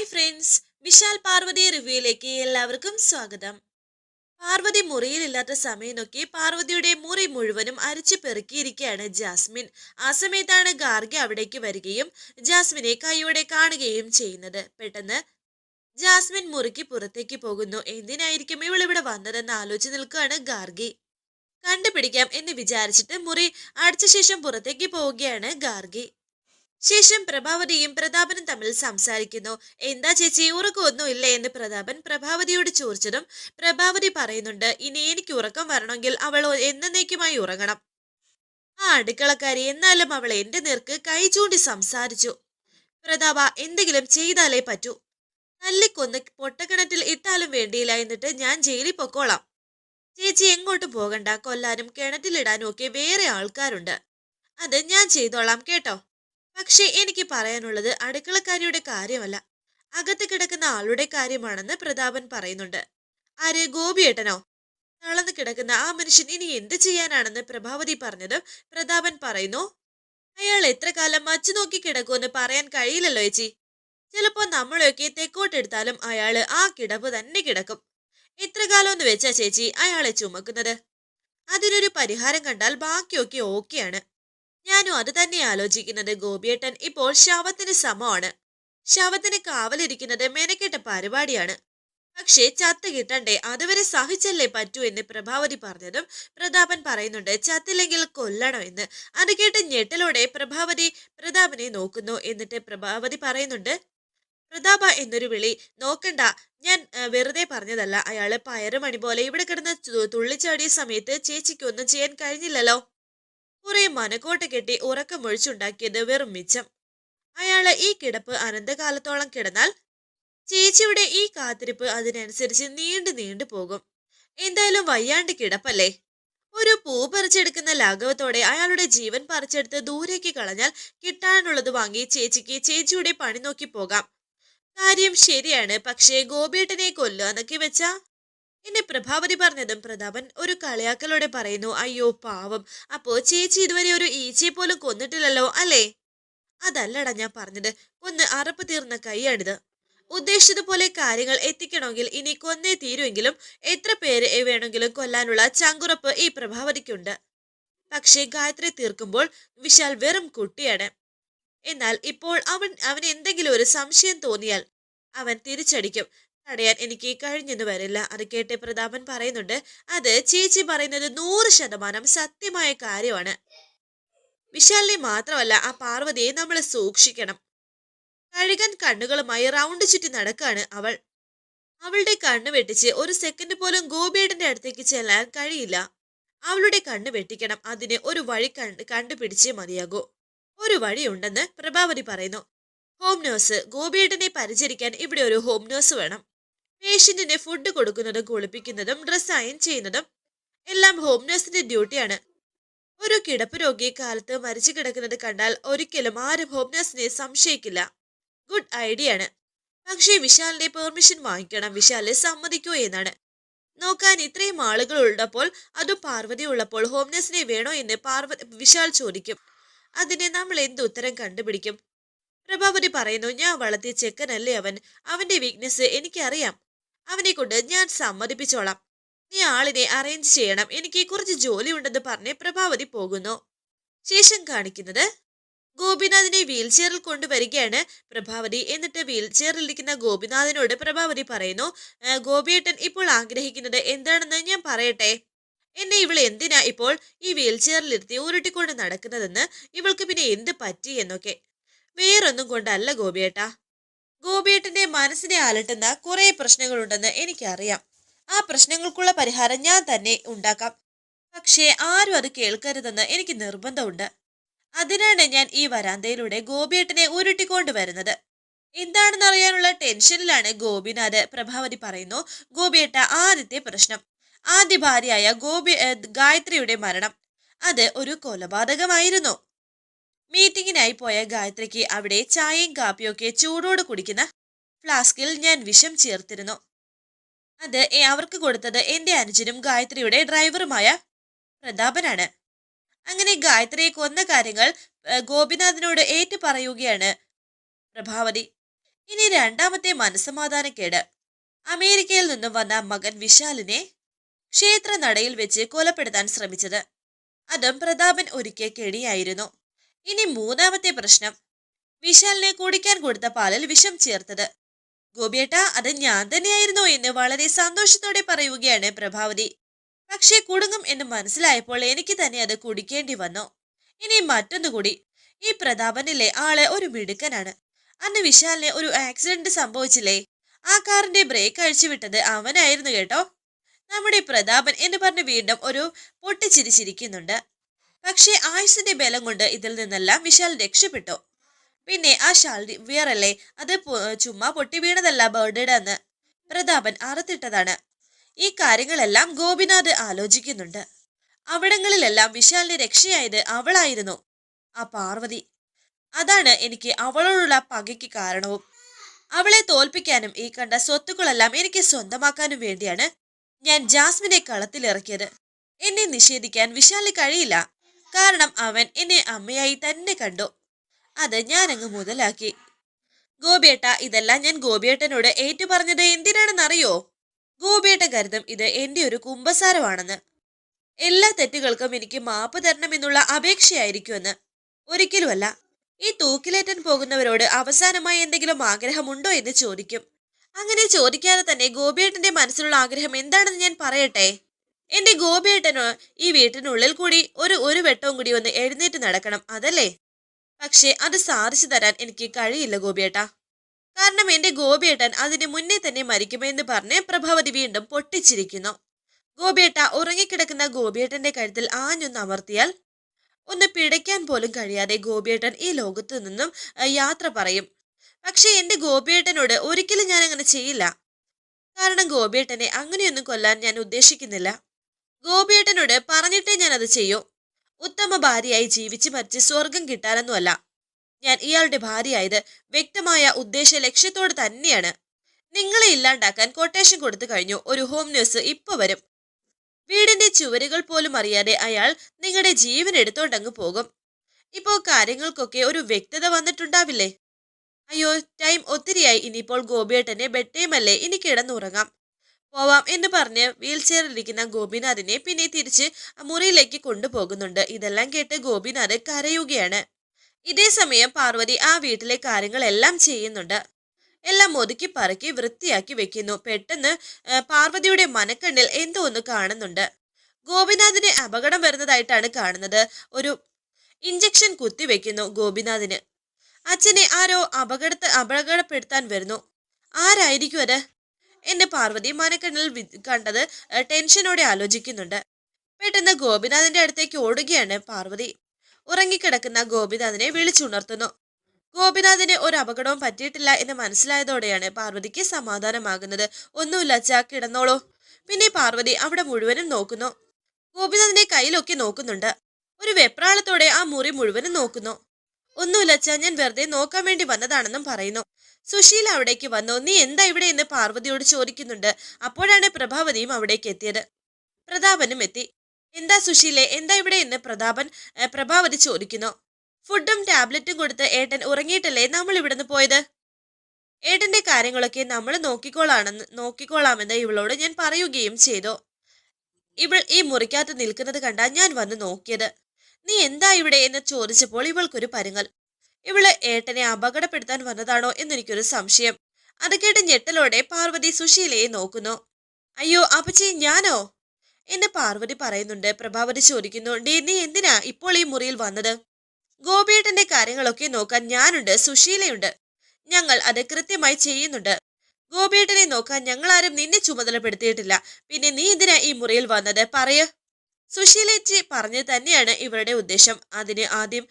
Hi friends Vishal Parvathy റിവ്യൂയിലേക്ക് എല്ലാവർക്കും സ്വാഗതം. പാർവതി മുറിയിലില്ലാത്ത സമയം നോക്കി പാർവതിയുടെ മുറി മുഴുവനും അരിച്ചു പെറുക്കിയിരിക്കുകയാണ് ജാസ്മിൻ. ആ സമയത്താണ് ഗാർഗി അവിടേക്ക് വരികയും ജാസ്മിനെ കൈയോടെ കാണുകയും ചെയ്യുന്നത്. പെട്ടെന്ന് ജാസ്മിൻ മുറിക്ക് പുറത്തേക്ക് പോകുന്നു. എന്തിനായിരിക്കും ഇവൾ ഇവിടെ വന്നതെന്ന് ആലോചിച്ച് നിൽക്കുകയാണ് ഗാർഗി. കണ്ടുപിടിക്കാം എന്ന് വിചാരിച്ചിട്ട് മുറി അടച്ച ശേഷം പുറത്തേക്ക് പോവുകയാണ് ഗാർഗി. ശേഷം പ്രഭാവതിയും പ്രതാപനും തമ്മിൽ സംസാരിക്കുന്നു. എന്താ ചേച്ചി ഉറക്കമൊന്നും ഇല്ല എന്ന് പ്രതാപൻ പ്രഭാവതിയോട് ചോദിച്ചതും പ്രഭാവതി പറയുന്നുണ്ട് ഇനി എനിക്ക് ഉറക്കം വരണമെങ്കിൽ അവൾ എന്നേക്കുമായി ഉറങ്ങണം. ആ അടുക്കളക്കാരി എന്നാലും അവൾ എന്റെ നേർക്ക് കൈ ചൂണ്ടി സംസാരിച്ചു. പ്രതാപ എന്തെങ്കിലും ചെയ്താലേ പറ്റൂ. തല്ലിക്കൊന്ന് പൊട്ടക്കിണറ്റിൽ ഇട്ടാലും വേണ്ടിയില്ല എന്നിട്ട് ഞാൻ ജയിലിൽ പൊക്കോളാം. ചേച്ചി എങ്ങോട്ടും പോകണ്ട. കൊല്ലാനും കിണറ്റിലിടാനും ഒക്കെ വേറെ ആൾക്കാരുണ്ട്. അത് ഞാൻ ചെയ്തോളാം കേട്ടോ? പക്ഷേ എനിക്ക് പറയാനുള്ളത് അടുക്കളക്കാരിയുടെ കാര്യമല്ല. അകത്ത് കിടക്കുന്ന ആളുടെ കാര്യമാണെന്ന് പ്രതാപൻ പറയുന്നുണ്ട്. ആര്? ഗോപിയേട്ടനോ? തളർന്നു കിടക്കുന്ന ആ മനുഷ്യൻ ഇനി എന്ത് ചെയ്യാനാണെന്ന് പ്രഭാവതി പറഞ്ഞത് പ്രതാപൻ പറയുന്നു അയാൾ എത്ര കാലം മച്ചു നോക്കി കിടക്കുമെന്ന് പറയാൻ കഴിയില്ലല്ലോ ചേച്ചി ചിലപ്പോ നമ്മളെയൊക്കെ തെക്കോട്ടെടുത്താലും അയാൾ ആ കിടപ്പ് തന്നെ കിടക്കും. എത്ര കാലം എന്ന് വെച്ചാ ചേച്ചി അയാളെ ചുമക്കുന്നത്? അതിനൊരു പരിഹാരം കണ്ടാൽ ബാക്കിയൊക്കെ ഓക്കെയാണ്. ഞാനും അത് തന്നെ ആലോചിക്കുന്നത് ഗോപിയേട്ടൻ. ഇപ്പോൾ ശവത്തിന് സമമാണ്. ശവത്തിന് കാവലിരിക്കുന്നത് മെനക്കെട്ട പരിപാടിയാണ്. പക്ഷേ ചത്ത് കിട്ടണ്ടേ അതുവരെ സഹിച്ചല്ലേ പറ്റൂ എന്ന് പ്രഭാവതി പറഞ്ഞതും പ്രതാപൻ പറയുന്നുണ്ട് ചത്തില്ലെങ്കിൽ കൊല്ലണം എന്ന്. അത് കേട്ട് ഞെട്ടലോടെ പ്രഭാവതി പ്രതാപനെ നോക്കുന്നു. എന്നിട്ട് പ്രഭാവതി പറയുന്നുണ്ട് പ്രതാപ എന്നൊരു വിളി നോക്കണ്ട. ഞാൻ വെറുതെ പറഞ്ഞതല്ല. അയാൾ പയറുമണി പോലെ ഇവിടെ കിടന്ന് തുള്ളിച്ചാടിയ സമയത്ത് ചേച്ചിക്ക് ഒന്നും ചെയ്യാൻ കഴിഞ്ഞില്ലല്ലോ. കുറെ മനക്കോട്ട കെട്ടി ഉറക്കമൊഴിച്ചുണ്ടാക്കിയത് വെറും മിച്ചം. അയാൾ ഈ കിടപ്പ് അനന്തകാലത്തോളം കിടന്നാൽ ചേച്ചിയുടെ ഈ കാത്തിരിപ്പ് അതിനനുസരിച്ച് നീണ്ടു നീണ്ടു പോകും. എന്തായാലും വയ്യാണ്ട് കിടപ്പല്ലേ? ഒരു പൂ പറിച്ചെടുക്കുന്ന ലാഘവത്തോടെ അയാളുടെ ജീവൻ പറിച്ചെടുത്ത് ദൂരേക്ക് കളഞ്ഞാൽ കിട്ടാനുള്ളത് വാങ്ങി ചേച്ചിക്ക് ചേച്ചിയുടെ പണി നോക്കി പോകാം. കാര്യം ശരിയാണ് പക്ഷേ ഗോപിയേട്ടനെ കൊല്ലുക എന്നൊക്കെ വെച്ചാ എന്നെ പ്രഭാവതി പറഞ്ഞതും പ്രതാപൻ ഒരു കളിയാക്കലോടെ പറയുന്നു അയ്യോ പാവം. അപ്പോ ചേച്ചി ഇതുവരെ ഒരു ഈച്ചയെ പോലും കൊന്നിട്ടില്ലല്ലോ അല്ലേ? അതല്ലടാ ഞാൻ പറഞ്ഞത്. കൊന്ന് അറപ്പ് തീർന്ന കൈയാണിത്. ഉദ്ദേശിച്ചതുപോലെ കാര്യങ്ങൾ എത്തിക്കണമെങ്കിൽ ഇനി കൊന്നേ തീരുമെങ്കിലും എത്ര പേര് വേണമെങ്കിലും കൊല്ലാനുള്ള ചങ്കുറപ്പ് ഈ പ്രഭാവതിക്കുണ്ട്. പക്ഷേ ഗായത്രി തീർക്കുമ്പോൾ വിശാൽ വെറും കുട്ടിയാണ്. എന്നാൽ ഇപ്പോൾ അവൻ അവന് എന്തെങ്കിലും ഒരു സംശയം തോന്നിയാൽ അവൻ തിരിച്ചടിക്കും. തടയാൻ എനിക്ക് കഴിഞ്ഞെന്ന് വരില്ല. അത് കേട്ട് പ്രതാപൻ പറയുന്നുണ്ട് അത് ചേച്ചി പറയുന്നത് നൂറ് ശതമാനം സത്യമായ കാര്യമാണ്. വിശാലിനെ മാത്രമല്ല ആ പാർവതിയെ നമ്മൾ സൂക്ഷിക്കണം. കഴുകൻ കണ്ണുകളുമായി റൗണ്ട് ചുറ്റി നടക്കാണ് അവൾ. അവളുടെ കണ്ണ് വെട്ടിച്ച് ഒരു സെക്കൻഡ് പോലും ഗോപിയേട്ടന്റെ അടുത്തേക്ക് ചെല്ലാൻ കഴിയില്ല. അവളുടെ കണ്ണ് വെട്ടിക്കണം. അതിന് ഒരു വഴി കണ്ട് കണ്ടുപിടിച്ചേ മതിയാകൂ. ഒരു വഴിയുണ്ടെന്ന് പ്രഭാവതി പറയുന്നു. ഹോം നേഴ്സ് ഗോപിയേട്ടനെ പരിചരിക്കാൻ ഇവിടെ ഒരു ഹോം നേഴ്സ് വേണം. പേഷ്യന്റിന് ഫുഡ് കൊടുക്കുന്നതും കുളിപ്പിക്കുന്നതും ഡ്രസ് അയൺ ചെയ്യുന്നതും എല്ലാം ഹോം നഴ്സിന്റെ ഡ്യൂട്ടിയാണ് ഒരു കിടപ്പ് രോഗിയെ കാലത്ത് മരിച്ചു കിടക്കുന്നത് കണ്ടാൽ ഒരിക്കലും ആരും ഹോം നഴ്സിനെ സംശയിക്കില്ല. ഗുഡ് ഐഡിയ ആണ്. പക്ഷേ വിശാലിന്റെ പെർമിഷൻ വാങ്ങിക്കണം. വിശാലെ സമ്മതിക്കോ എന്നാണ്. നോക്കാൻ ഇത്രയും ആളുകൾ ഉള്ളപ്പോൾ അതും പാർവതി ഉള്ളപ്പോൾ ഹോം നഴ്സിനെ വേണോ എന്ന് പാർവതി വിശാൽ ചോദിക്കും. അതിനെ നമ്മൾ എന്ത് ഉത്തരം കണ്ടുപിടിക്കും? പ്രഭാവതി പറയുന്നു ഞാൻ വളർത്തിയ ചെക്കനല്ലേ അവൻ. അവന്റെ വീക്ക്നെസ് എനിക്കറിയാം. അവനെ കൊണ്ട് ഞാൻ സമ്മതിപ്പിച്ചോളാം. നീ ആളിനെ അറേഞ്ച് ചെയ്യണം. എനിക്ക് കുറച്ച് ജോലി ഉണ്ടെന്ന് പറഞ്ഞ് പ്രഭാവതി പോകുന്നു. ശേഷം കാണിക്കുന്നത് ഗോപിനാഥിനെ വീൽ ചെയറിൽ കൊണ്ടുവരികയാണ് പ്രഭാവതി. എന്നിട്ട് വീൽ ചെയറിലിരിക്കുന്ന ഗോപിനാഥിനോട് പ്രഭാവതി പറയുന്നു "ആ, ഗോപിയേട്ടൻ ഇപ്പോൾ ആഗ്രഹിക്കുന്നത് എന്താണെന്ന് ഞാൻ പറയട്ടെ. എന്നെ ഇവൾ എന്തിനാ ഇപ്പോൾ ഈ വീൽ ചെയറിലിരുത്തി ഉരുട്ടിക്കൊണ്ട് നടക്കുന്നതെന്ന് ഇവൾക്ക് പിന്നെ എന്ത് പറ്റി എന്നൊക്കെ. വേറൊന്നും കൊണ്ടല്ല ഗോപിയേട്ടാ. ഗോപിയേട്ടന്റെ മനസ്സിനെ അലട്ടുന്ന കുറെ പ്രശ്നങ്ങളുണ്ടെന്ന് എനിക്കറിയാം. ആ പ്രശ്നങ്ങൾക്കുള്ള പരിഹാരം ഞാൻ തന്നെ ഉണ്ടാക്കാം. പക്ഷേ ആരും അത് കേൾക്കരുതെന്ന് എനിക്ക് നിർബന്ധമുണ്ട്. അതിനാണ് ഞാൻ ഈ വരാന്തയിലൂടെ ഗോപിയേട്ടനെ ഉരുട്ടിക്കൊണ്ട് വരുന്നത് എന്താണെന്ന് അറിയാനുള്ള ടെൻഷനിലാണ് ഗോപിനാഥ് പ്രഭാവതി പറയുന്നു ഗോപിയേട്ട ആദ്യത്തെ പ്രശ്നം. ആദ്യ ഭാര്യയായ ഗോപി ഗായത്രിയുടെ മരണം. അത് ഒരു കൊലപാതകമായിരുന്നു. മീറ്റിങ്ങിനായി പോയ ഗായത്രിക്ക് അവിടെ ചായയും കാപ്പിയും ഒക്കെ ചൂടോട് കുടിക്കുന്ന ഫ്ലാസ്കിൽ ഞാൻ വിഷം ചേർത്തിരുന്നു. അത് അവർക്ക് കൊടുത്തത് എന്റെ അനുജനും ഗായത്രിയുടെ ഡ്രൈവറുമായ പ്രതാപനാണ്. അങ്ങനെ ഗായത്രിയെ കൊന്ന കാര്യങ്ങൾ ഗോപിനാഥിനോട് ഏറ്റു പറയുകയാണ് പ്രഭാവതി. ഇനി രണ്ടാമത്തെ മനസ്സമാധാനക്കേട്. അമേരിക്കയിൽ നിന്നും വന്ന മകൻ വിശാലിനെ ക്ഷേത്ര നടയിൽ വെച്ച് കൊലപ്പെടുത്താൻ ശ്രമിച്ചത്. അതും പ്രതാപൻ ഒരുക്കിയ കെണിയായിരുന്നു. ഇനി മൂന്നാമത്തെ പ്രശ്നം. വിശാലിനെ കുടിക്കാൻ കൊടുത്ത പാലിൽ വിഷം ചേർത്തത്. ഗോപിയേട്ട അത് ഞാൻ തന്നെയായിരുന്നു എന്ന് വളരെ സന്തോഷത്തോടെ പറയുകയാണ് പ്രഭാവതി. പക്ഷേ കുടുങ്ങും എന്ന് മനസ്സിലായപ്പോൾ എനിക്ക് തന്നെ അത് കുടിക്കേണ്ടി വന്നു. ഇനി മറ്റൊന്നുകൂടി ഈ പ്രതാപനിലെ ആൾ ഒരു മിടുക്കനാണ്. അന്ന് വിശാലിന് ഒരു ആക്സിഡന്റ് സംഭവിച്ചില്ലേ? ആ കാറിന്റെ ബ്രേക്ക് അഴിച്ചുവിട്ടത് അവനായിരുന്നു കേട്ടോ. നമ്മുടെ പ്രതാപൻ എന്ന് പറഞ്ഞ് വീണ്ടും ഒരു പൊട്ടിച്ചിരിച്ചിരിക്കുന്നുണ്ട്. പക്ഷേ ആയുസിന്റെ ബലം കൊണ്ട് ഇതിൽ നിന്നെല്ലാം വിശാൽ രക്ഷപ്പെട്ടു. പിന്നെ ആ ഷാൾ വിയറല്ലേ? അത് ചുമ്മാ പൊട്ടി വീണതല്ല ബേർഡേഡ് എന്ന് പ്രതാപൻ അറുത്തിട്ടതാണ് ഈ കാര്യങ്ങളെല്ലാം ഗോപിനാഥ് ആലോചിക്കുന്നുണ്ട്. അവിടങ്ങളിലെല്ലാം വിശാലിന്റെ രക്ഷയായത് അവളായിരുന്നു. ആ പാർവതി. അതാണ് എനിക്ക് അവളോടുള്ള പകയ്ക്ക് കാരണവും. അവളെ തോൽപ്പിക്കാനും ഈ കണ്ട സ്വത്തുക്കളെല്ലാം എനിക്ക് സ്വന്തമാക്കാനും വേണ്ടിയാണ് ഞാൻ ജാസ്മിനെ കളത്തിലിറക്കിയത്. എന്നെ നിഷേധിക്കാൻ വിശാലിന് കഴിയില്ല. കാരണം അവൻ എന്നെ അമ്മയായി തന്നെ കണ്ടു. അത് ഞാൻ അങ്ങ് മുതലാക്കി. ഗോപിയേട്ട ഇതെല്ലാം ഞാൻ ഗോപിയേട്ടനോട് ഏറ്റു പറഞ്ഞത് എന്തിനാണെന്നറിയോ? ഗോപിയേട്ട കരുതും ഇത് എന്റെ ഒരു കുമ്പസാരമാണെന്ന്. എല്ലാ തെറ്റുകൾക്കും എനിക്ക് മാപ്പ് തരണമെന്നുള്ള അപേക്ഷയായിരിക്കുമെന്ന്. ഒരിക്കലുമല്ല. ഈ തൂക്കിലേറ്റൻ പോകുന്നവരോട് അവസാനമായി എന്തെങ്കിലും ആഗ്രഹമുണ്ടോ എന്ന് ചോദിക്കും. അങ്ങനെ ചോദിക്കാതെ തന്നെ ഗോപിയേട്ടന്റെ മനസ്സിലുള്ള ആഗ്രഹം എന്താണെന്ന് ഞാൻ പറയട്ടെ? എന്റെ ഗോപിയേട്ടനോ ഈ വീട്ടിനുള്ളിൽ കൂടി ഒരു ഒരു വെട്ടവും കൂടി ഒന്ന് എഴുന്നേറ്റ് നടക്കണം അതല്ലേ? പക്ഷേ അത് സാധിച്ചു തരാൻ എനിക്ക് കഴിയില്ല ഗോപിയേട്ട. കാരണം എന്റെ ഗോപിയേട്ടൻ അതിന് മുന്നേ തന്നെ മരിക്കുമെന്ന് പറഞ്ഞ് പ്രഭാവതി വീണ്ടും പൊട്ടിച്ചിരിക്കുന്നു. ഗോപിയേട്ട ഉറങ്ങിക്കിടക്കുന്ന ഗോപിയേട്ടന്റെ കഴുത്തിൽ ആഞ്ഞൊന്ന് അമർത്തിയാൽ ഒന്ന് പിടയ്ക്കാൻ പോലും കഴിയാതെ ഗോപിയേട്ടൻ ഈ ലോകത്തു നിന്നും യാത്ര പറയും. പക്ഷേ എന്റെ ഗോപിയേട്ടനോട് ഒരിക്കലും ഞാൻ അങ്ങനെ ചെയ്യില്ല. കാരണം ഗോപിയേട്ടനെ അങ്ങനെയൊന്നും കൊല്ലാൻ ഞാൻ ഉദ്ദേശിക്കുന്നില്ല. ഗോപിയേട്ടനോട് പറഞ്ഞിട്ടേ ഞാൻ അത് ചെയ്യൂ. ഉത്തമ ഭാര്യയായി ജീവിച്ച് മരിച്ച് സ്വർഗം കിട്ടാനൊന്നുമല്ല. ഞാൻ ഇയാളുടെ ഭാര്യയായത് വ്യക്തമായ ഉദ്ദേശ ലക്ഷ്യത്തോട് തന്നെയാണ്. നിങ്ങളെ ഇല്ലാണ്ടാക്കാൻ കൊട്ടേഷൻ കൊടുത്തു കഴിഞ്ഞു. ഒരു ഹോം നേഴ്സ് ഇപ്പൊ വരും. വീടിന്റെ ചുവരുകൾ പോലും അറിയാതെ അയാൾ നിങ്ങളുടെ ജീവൻ എടുത്തോണ്ടങ്ങ് പോകും. ഇപ്പോ കാര്യങ്ങൾക്കൊക്കെ ഒരു വ്യക്തത വന്നിട്ടുണ്ടാവില്ലേ? അയ്യോ ടൈം ഒത്തിരിയായി. ഇനിയിപ്പോൾ ഗോപിയേട്ടന്റെ ബെഡ് ടൈമല്ലേ ഇനി കിടന്നുറങ്ങാം. പോവാം എന്ന് പറഞ്ഞ് വീൽ ചെയറിലിരിക്കുന്ന ഗോപിനാഥിനെ പിന്നെ തിരിച്ച് മുറിയിലേക്ക് കൊണ്ടുപോകുന്നുണ്ട്. ഇതെല്ലാം കേട്ട് ഗോപിനാഥ് കരയുകയാണ്. ഇതേ സമയം പാർവതി ആ വീട്ടിലെ കാര്യങ്ങളെല്ലാം ചെയ്യുന്നുണ്ട്. എല്ലാം ഒതുക്കി പറക്കി വൃത്തിയാക്കി വെക്കുന്നു. പെട്ടെന്ന് പാർവതിയുടെ മനക്കണ്ണിൽ എന്തോ ഒന്ന് കാണുന്നുണ്ട്. ഗോപിനാഥിന് അപകടം വരുന്നതായിട്ടാണ് കാണുന്നത്. ഒരു ഇഞ്ചക്ഷൻ കുത്തിവെക്കുന്നു ഗോപിനാഥിന്. അച്ഛനെ ആരോ അപകടത്തെ അപകടപ്പെടുത്താൻ വരുന്നു. ആരായിരിക്കും അത്? എന്റെ പാർവതി മനക്കണ്ണിൽ കണ്ടത് ടെൻഷനോടെ ആലോചിക്കുന്നുണ്ട്. പെട്ടെന്ന് ഗോപിനാഥിന്റെ അടുത്തേക്ക് ഓടുകയാണ് പാർവതി. ഉറങ്ങിക്കിടക്കുന്ന ഗോപിനാഥിനെ വിളിച്ചുണർത്തുന്നു. ഗോപിനാഥിന് ഒരു അപകടവും പറ്റിയിട്ടില്ല എന്ന് മനസ്സിലായതോടെയാണ് പാർവതിക്ക് സമാധാനമാകുന്നത്. ഒന്നുമില്ല ചാ കിടന്നോളൂ. പിന്നെ പാർവതി അവിടെ മുഴുവനും നോക്കുന്നു. ഗോപിനാഥിന്റെ കയ്യിലൊക്കെ നോക്കുന്നുണ്ട്. ഒരു വെപ്രാളത്തോടെ ആ മുറി മുഴുവനും നോക്കുന്നു. ഒന്നുമില്ല അച്ഛാ ഞാൻ വെറുതെ നോക്കാൻ വേണ്ടി വന്നതാണെന്നും പറയുന്നു. സുശീല അവിടേക്ക് വന്നു. നീ എന്താ ഇവിടെ എന്ന് പാർവതിയോട് ചോദിക്കുന്നുണ്ട്. അപ്പോഴാണ് പ്രഭാവതിയും അവിടേക്ക് എത്തിയത്. പ്രതാപനും എത്തി. എന്താ സുശീലെ എന്താ ഇവിടെ എന്ന് പ്രതാപൻ പ്രഭാവതി ചോദിക്കുന്നു. ഫുഡും ടാബ്ലറ്റും കൊടുത്ത് ഏട്ടൻ ഉറങ്ങിയിട്ടല്ലേ നമ്മൾ ഇവിടുന്ന് പോയത്? ഏട്ടന്റെ കാര്യങ്ങളൊക്കെ നമ്മൾ നോക്കിക്കോളാണെന്ന് നോക്കിക്കോളാമെന്ന് ഇവളോട് ഞാൻ പറയുകയും ചെയ്തു. ഇവൾ ഈ മുറിക്കകത്ത് നിൽക്കുന്നത് കണ്ടാ ഞാൻ വന്ന് നോക്കിയത്. നീ എന്താ ഇവിടെ? എന്ന് ചോദിച്ചപ്പോൾ ഇവൾക്കൊരു പരുങ്ങൽ. ഇവൾ ഏട്ടനെ അപകടപ്പെടുത്താൻ വന്നതാണോ എന്നെനിക്കൊരു സംശയം. അത് കേട്ട് ഞെട്ടലോടെ പാർവതി സുശീലയെ നോക്കുന്നു. അയ്യോ അപ്പച്ചി ഞാനോ? എന്ന് പാർവതി പറയുന്നുണ്ട്. പ്രഭാവതി ചോദിക്കുന്നു ഡേ നീ എന്തിനാ ഇപ്പോൾ ഈ മുറിയിൽ വന്നത്? ഗോപിയേട്ടന്റെ കാര്യങ്ങളൊക്കെ നോക്കാൻ ഞാനുണ്ട് സുശീലയുണ്ട്. ഞങ്ങൾ അത് കൃത്യമായി ചെയ്യുന്നുണ്ട്. ഗോപിയേട്ടനെ നോക്കാൻ ഞങ്ങളാരും നിന്നെ ചുമതലപ്പെടുത്തിയിട്ടില്ല. പിന്നെ നീ എന്തിനാ ഈ മുറിയിൽ വന്നത്? പറയ. സുശീലേച്ചി പറഞ്ഞു തന്നെയാണ് ഇവരുടെ ഉദ്ദേശം. അതിന് ആദ്യം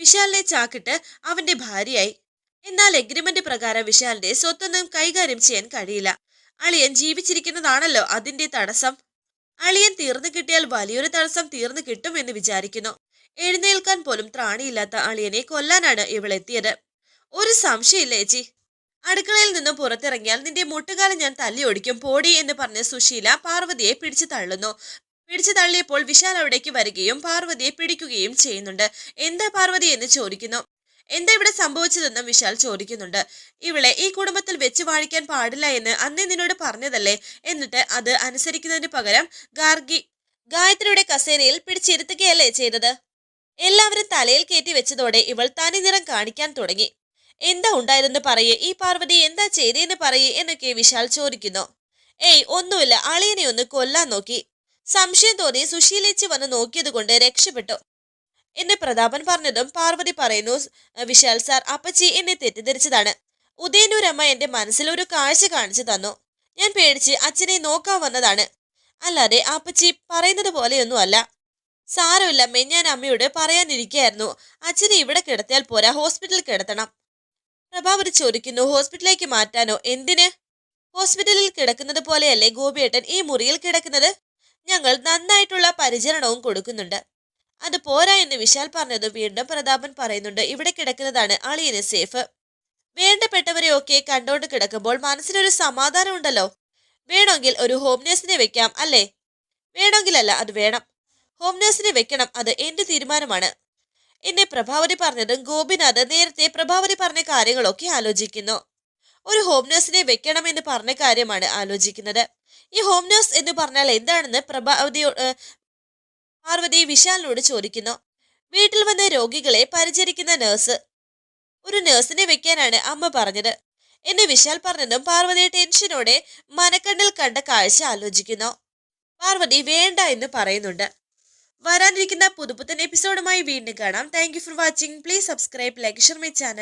വിശാലിനെ ചാക്കിട്ട് അവന്റെ ഭാര്യയായി. എന്നാൽ എഗ്രിമെന്റ് പ്രകാരം വിശാലിന്റെ സ്വത്തൊന്നും കൈകാര്യം ചെയ്യാൻ കഴിയില്ല. അളിയൻ ജീവിച്ചിരിക്കുന്നതാണല്ലോ അതിന്റെ തടസ്സം. അളിയൻ തീർന്നു കിട്ടിയാൽ വലിയൊരു തടസ്സം തീർന്നു കിട്ടും എന്ന് വിചാരിക്കുന്നു. എഴുന്നേൽക്കാൻ പോലും ത്രാണിയില്ലാത്ത അളിയനെ കൊല്ലാനാണ് ഇവളെത്തിയത്. ഒരു സംശയമില്ല ചേച്ചി? അടുക്കളയിൽ നിന്നും പുറത്തിറങ്ങിയാൽ നിന്റെ മുട്ടുകാലം ഞാൻ തല്ലി ഓടിക്കും. പോടി എന്ന് പറഞ്ഞ് സുശീല പാർവതിയെ പിടിച്ചു തള്ളുന്നു. പിടിച്ചു തള്ളിയപ്പോൾ വിശാൽ അവിടേക്ക് വരികയും പാർവതിയെ പിടിക്കുകയും ചെയ്യുന്നുണ്ട്. എന്താ പാർവതി എന്ന് ചോദിക്കുന്നു. എന്താ ഇവിടെ സംഭവിച്ചതെന്നും വിശാൽ ചോദിക്കുന്നുണ്ട്. ഇവളെ ഈ കുടുംബത്തിൽ വെച്ച് വാഴിക്കാൻ പാടില്ല എന്ന് അന്നേ നിന്നോട് പറഞ്ഞതല്ലേ? എന്നിട്ട് അത് അനുസരിക്കുന്നതിന് പകരം ഗാർഗി ഗായത്രിയുടെ കസേരയിൽ പിടിച്ചിരുത്തുകയല്ലേ ചെയ്തത്? എല്ലാവരും തലയിൽ കയറ്റി വെച്ചതോടെ ഇവൾ തനി നിറം കാണിക്കാൻ തുടങ്ങി. എന്താ ഉണ്ടായിരുന്നു പറയേ. ഈ പാർവതി എന്താ ചെയ്തേന്ന് പറയേ എന്നൊക്കെ വിശാൽ ചോദിക്കുന്നു. ഏയ് ഒന്നുമില്ല. അളിയനെ ഒന്ന് കൊല്ലാൻ നോക്കി. സംശയം തോന്നി സുശീലേച്ചി വന്ന് നോക്കിയത് കൊണ്ട് രക്ഷപ്പെട്ടു. എന്നെ പ്രതാപൻ പറഞ്ഞതും പാർവതി പറയുന്നു വിശാൽ സാർ അപ്പച്ചി എന്നെ തെറ്റിദ്ധരിച്ചതാണ്. ഉദയനൂരമ്മ എന്റെ മനസ്സിൽ ഒരു കാഴ്ച കാണിച്ചു തന്നു. ഞാൻ പേടിച്ച് അച്ഛനെ നോക്കാൻ വന്നതാണ്. അല്ലാതെ അപ്പച്ചി പറയുന്നത് പോലെയൊന്നും അല്ല സാരമില്ലമ്മേ ഞാൻ അമ്മയോട് പറയാനിരിക്കുകയായിരുന്നു അച്ഛനെ ഇവിടെ കിടത്തിയാൽ പോരാ ഹോസ്പിറ്റലിൽ കിടത്തണം. പ്രഭാവതി ചോദിക്കുന്നു ഹോസ്പിറ്റലിലേക്ക് മാറ്റാനോ? എന്തിന്? ഹോസ്പിറ്റലിൽ കിടക്കുന്നത് പോലെയല്ലേ ഗോപിയേട്ടൻ ഈ മുറിയിൽ കിടക്കുന്നത്? ഞങ്ങൾ നന്നായിട്ടുള്ള പരിചരണവും കൊടുക്കുന്നുണ്ട്. അത് പോരാ എന്ന് വിശാൽ പറഞ്ഞത് വീണ്ടും പ്രതാപൻ പറയുന്നുണ്ട് ഇവിടെ കിടക്കുന്നതാണ് അളിയന് സേഫ്. വേണ്ടപ്പെട്ടവരെയൊക്കെ കണ്ടോണ്ട് കിടക്കുമ്പോൾ മനസ്സിനൊരു സമാധാനം ഉണ്ടല്ലോ. വേണമെങ്കിൽ ഒരു ഹോം നേഴ്സിനെ വെക്കാം അല്ലേ? വേണമെങ്കിലല്ല അത് വേണം. ഹോം നേഴ്സിനെ വെക്കണം അത് എന്റെ തീരുമാനമാണ്. എന്നെ പ്രഭാവതി പറഞ്ഞതും ഗോപിനാഥ് നേരത്തെ പ്രഭാവതി പറഞ്ഞ കാര്യങ്ങളൊക്കെ ആലോചിക്കുന്നു. ഒരു ഹോം നേഴ്സിനെ വെക്കണമെന്ന് പറഞ്ഞ കാര്യമാണ് ആലോചിക്കുന്നത്. ഈ ഹോം എന്ന് പറഞ്ഞാൽ എന്താണെന്ന് പ്രഭാവതിയോ പാർവതി വിശാലിനോട് ചോദിക്കുന്നു. വീട്ടിൽ വന്ന രോഗികളെ പരിചരിക്കുന്ന നേഴ്സ് ഒരു നേഴ്സിനെ വെക്കാനാണ് അമ്മ പറഞ്ഞത്. എന്ന് വിശാൽ പറഞ്ഞതും പാർവതി ടെൻഷനോടെ മനക്കണ്ണിൽ കണ്ട കാഴ്ച ആലോചിക്കുന്നു. പാർവതി വേണ്ട എന്ന് പറയുന്നുണ്ട്. വരാനിരിക്കുന്ന പുതുപുത്തൻ എപ്പിസോഡുമായി വീണ്ടും കാണാം. Thank for watching please subscribe like share my channel